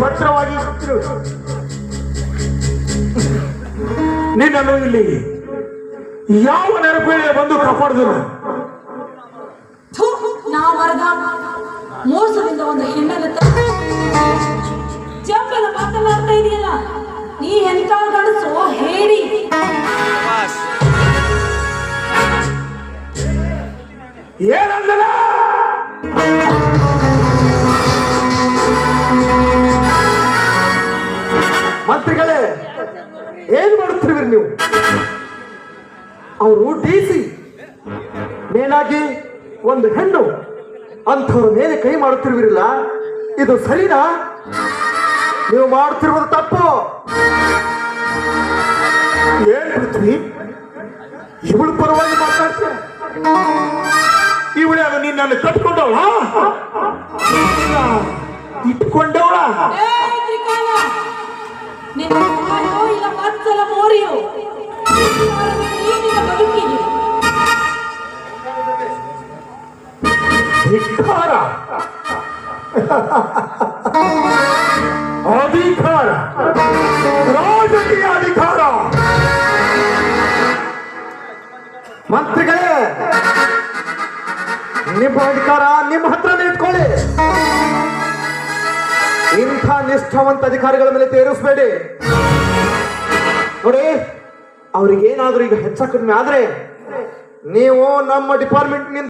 ಇರು. ನಿನ್ನನ್ನು ಇಲ್ಲಿ ಯಾವ ನೆರಪೇಳೆ ಬಂದು ಕಾಪಾಡಿದ್ರು? ನಾ ಮರದ ಮೋಸದಿಂದ ಒಂದು ಹೆಣ್ಣನ್ನು ಜಂಬಲ ಮಾತನಾಡ್ತಾ ಇದೆಯಲ್ಲ ನೀ ಎಂತ ಗಣಸು ಹೇಳಿ. ಏನಂದಲ ಮಂತ್ರಿಗಳೇ, ಏನ್ ಮಾಡುತ್ತಿರುವಿರಿ ನೀವು? ಅವರು ಡಿ ಸಿ ಒಂದು ಹೆಣ್ಣು ಅಂಥವ್ರ ಮೇಲೆ ಕೈ ಮಾಡುತ್ತಿರುವಿರಲ್ಲ, ಇದು ಸರಿನಾ? ನೀವು ಮಾಡುತ್ತಿರುವುದು ತಪ್ಪು. ಏನ್ ಪೃಥ್ವಿ? ಇವಳು ಪರವಾಗಿ ಮಾತಾಡ್ತಾರೆ ಇವಳು ಅದು ನಿನ್ನನ್ನು ಕಟ್ಕೊಂಡವಳ? ಇಟ್ಕೊಂಡವಳ? ಈ ನಿನ್ನ ಬದುಕಿಗೆ ಧಿಕ್ಕಾರ. ಅಧಿಕಾರ. ರಾಜಕೀಯ ಅಧಿಕಾರ. ಮಂತ್ರಿಗಳೇ, ನಿಮ್ಮ ಅಧಿಕಾರ ನಿಮ್ಮ ಹತ್ರನೇ ಇಟ್ಕೊಳ್ಳಿ. ಇಂಥ ನಿಷ್ಠಾವಂತ ಅಧಿಕಾರಿಗಳ ಮೇಲೆ ತೇರಿಸಬೇಡಿ. ನೋಡಿ ಅವ್ರಿಗೇನಾದ್ರೂ ಈಗ ಹೆಚ್ಚ ಕಡಿಮೆ ಆದ್ರೆ ನೀವು ನಮ್ಮ ಡಿಪಾರ್ಟ್ಮೆಂಟ್